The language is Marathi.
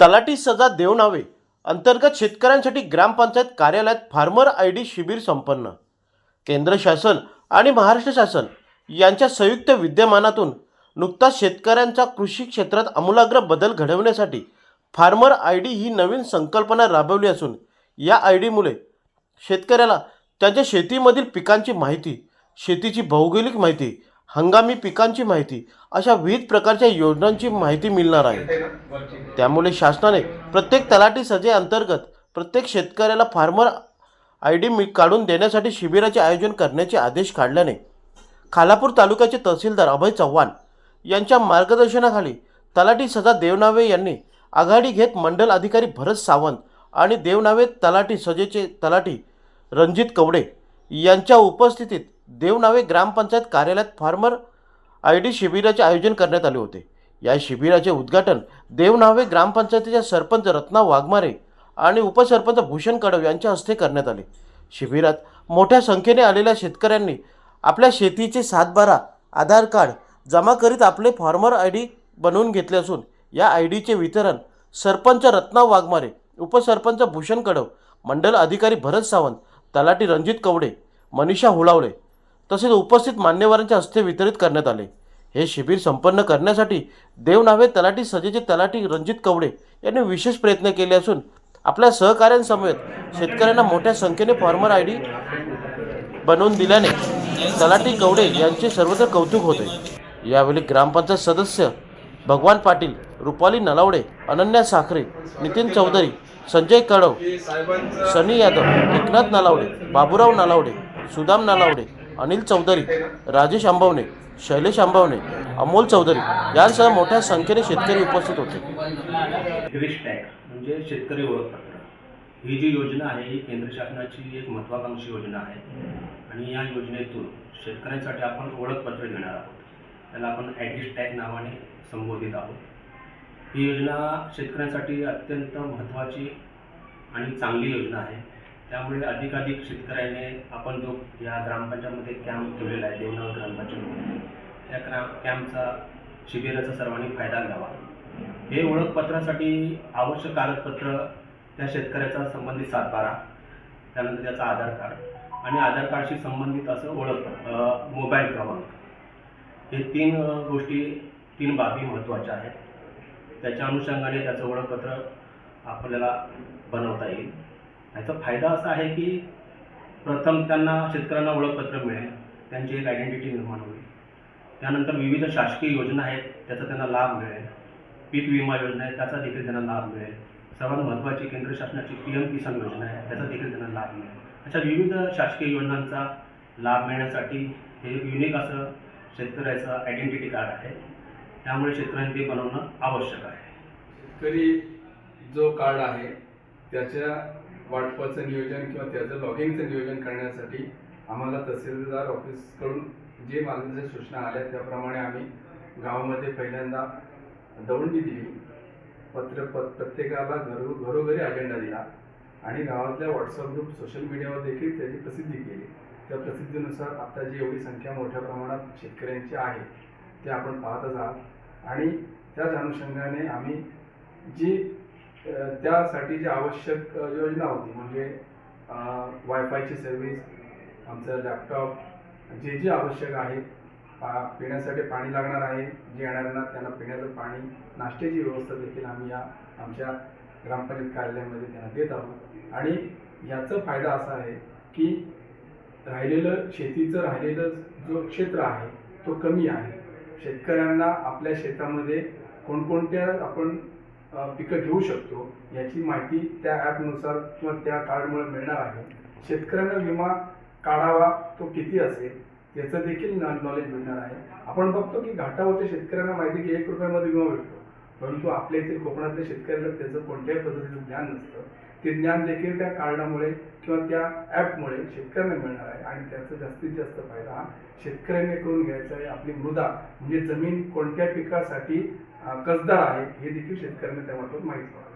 तलाठी सजा देवनावे अंतर्गत शेतकऱ्यांसाठी ग्रामपंचायत कार्यालयात फार्मर आय डी शिबिर संपन्न. केंद्र शासन आणि महाराष्ट्र शासन यांच्या संयुक्त विद्यमानातून नुकताच शेतकऱ्यांचा कृषी क्षेत्रात आमूलाग्र बदल घडवण्यासाठी फार्मर आय डी ही नवीन संकल्पना राबवली असून या आय डीमुळे शेतकऱ्याला त्यांच्या शेतीमधील पिकांची माहिती शेतीची भौगोलिक माहिती हंगामी पिकांची माहिती अशा विविध प्रकारच्या योजनांची माहिती मिळणार आहे. त्यामुळे शासनाने प्रत्येक तलाठी सजे अंतर्गत प्रत्येक शेतकऱ्याला फार्मर आय डी मी काढून देण्यासाठी शिबिराचे आयोजन करण्याचे आदेश काढल्याने खालापूर तालुक्याचे तहसीलदार अभय चव्हाण यांच्या मार्गदर्शनाखाली तलाठी सजा देवनावे यांनी आघाडी घेत मंडल अधिकारी भरत सावंत आणि देवनावे तलाठी सजेचे तलाठी रणजित कवडे यांच्या उपस्थितीत देवनावे ग्रामपंचायत कार्यालयात फार्मर आय डी शिबिराचे आयोजन करण्यात आले होते. या शिबिराचे उद्घाटन देवनावे ग्रामपंचायतीच्या सरपंच रत्ना वाघमारे आणि उपसरपंच भूषण कडव यांच्या हस्ते करण्यात आले. शिबिरात मोठ्या संख्येने आलेल्या शेतकऱ्यांनी आपल्या शेतीचे सातबारा आधार कार्ड जमा करीत आपले फॉर्मर आय डी बनवून घेतले असून या आय डीचे वितरण सरपंच रत्ना वाघमारे उपसरपंच भूषण कडव मंडल अधिकारी भरत सावंत तलाटी रणजित कवडे मनीषा हुलावळे तसेच उपस्थित मान्यवरांच्या हस्ते वितरित करण्यात आले. हे शिबिर संपन्न करण्यासाठी देवनावे तलाठी सजेचे तलाठी रणजित कवडे यांनी विशेष प्रयत्न केले असून आपल्या सहकाऱ्यांसमवेत शेतकऱ्यांना मोठ्या संख्येने फॉर्मर आय डी बनवून दिल्याने तलाठी कवडे यांचे सर्वत्र कौतुक होते. यावेळी ग्रामपंचायत सदस्य भगवान पाटील रुपाली नलावडे अनन्या साखरे नितीन चौधरी संजय कडव सनी यादव एकनाथ नलावडे बाबूराव नलावडे सुदाम नलावडे अनिल चौधरी राजेश आंबवणे शैलेश आंबवणे अमोल चौधरी यांसह मोठ्या संख्येने शेतकरी उपस्थित होते. म्हणजे शेतकरी ओळखपत्र. ही जी योजना आहे ही केंद्र शासनाची एक महत्त्वाकांक्षी योजना आहे. आणि या योजनेतून शेतकऱ्यांसाठी आपण ओळखपत्र घेणार आहोत. त्याला आपण ॲडिश टॅग नावाने संबोधित आहोत. ही योजना शेतकऱ्यांसाठी अत्यंत महत्त्वाची आणि चांगली योजना आहे. त्यामुळे अधिकाधिक शेतकऱ्याने आपण जो या ग्रामपंचायतमध्ये कॅम्प ठेवलेला आहे देवनाव ग्रामपंचायतमध्ये त्या ग्राम कॅम्पचा शिबिराचा सर्वांनी फायदा घ्यावा. हे ओळखपत्रासाठी आवश्यक कागदपत्र त्या शेतकऱ्याचा संबंधित सातबारा त्यानंतर त्याचा आधार कार्ड आणि आधार कार्डशी संबंधित असं ओळख मोबाईल क्रमांक. हे तीन गोष्टी तीन बाबी महत्त्वाच्या आहेत. त्याच्या अनुषंगाने त्याचं ओळखपत्र आपल्याला बनवता येईल. याचा फायदा असा आहे की प्रथम त्यांना शेतकऱ्यांना ओळखपत्र मिळेल त्यांची एक आयडेंटिटी निर्माण होईल. त्यानंतर विविध शासकीय योजना आहेत त्याचा त्यांना लाभ मिळेल. पीक विमा योजना आहे त्याचा देखील त्यांना लाभ मिळेल. सर्वात महत्त्वाची केंद्र शासनाची पी एम किसान योजना आहे त्याचा देखील त्यांना लाभ मिळेल. अशा विविध शासकीय योजनांचा लाभ मिळण्यासाठी हे युनिक असं शेतकऱ्याचं आयडेंटिटी कार्ड आहे. त्यामुळे शेतकऱ्यांनी ते बनवणं आवश्यक आहे. शेतकरी जो कार्ड आहे त्याच्या वाटपाचं नियोजन किंवा त्याचं लॉगिंगचं नियोजन करण्यासाठी आम्हाला तहसीलदार ऑफिसकडून जे मागणीच्या सूचना आल्या त्याप्रमाणे आम्ही गावामध्ये पहिल्यांदा दौंडी दिली. पत्र प प्रत्येकाला घरो घरोघरी अजेंडा दिला. आणि गावातल्या व्हॉट्सअप ग्रुप सोशल मीडियावर देखील त्याची प्रसिद्धी केली. त्या प्रसिद्धीनुसार आत्ता जी एवढी संख्या मोठ्या प्रमाणात शेतकऱ्यांची आहे ते आपण पाहतच आहात. आणि त्याच अनुषंगाने आम्ही जी त्यासाठी जी आवश्यक योजना होती म्हणजे वायफायची सर्व्हिस आमचं लॅपटॉप जे जे आवश्यक आहे पा पिण्यासाठी पाणी लागणार आहे जे येणाऱ्यांना त्यांना पिण्याचं पाणी नाश्त्याची व्यवस्था देखील आम्ही या आमच्या ग्रामपंचायत कार्यालयामध्ये त्यांना देत आहोत. आणि याचा फायदा असा आहे की राहिलेलं शेतीचं राहिलेलं जो क्षेत्र आहे तो कमी आहे. शेतकऱ्यांना आपल्या शेतामध्ये कोणकोणत्या आपण पिकं घेऊ शकतो. याची माहिती त्या ॲपनुसार किंवा त्या कार्डमुळे मिळणार आहे. शेतकऱ्यांना विमा काढावा तो किती असेल याचं देखील नॉलेज मिळणार आहे. आपण बघतो की घाटावरच्या शेतकऱ्यांना माहिती की एक रुपयामध्ये विमा भेटतो. परंतु आपल्या येथील कोकणातल्या शेतकऱ्याला त्याचं कोणत्याही पद्धतीचं ज्ञान नसतं. ते ज्ञान देखील त्या कार्डामुळे किंवा त्या ॲपमुळे शेतकऱ्यांना मिळणार आहे आणि त्याचा जास्तीत जास्त फायदा हा शेतकऱ्यांनी करून घ्यायचा आहे. आपली मृदा म्हणजे जमीन कोणत्या पिकासाठी कसदार आहे हे देखील शेतकऱ्यांना त्या मार्फत माहीत होणार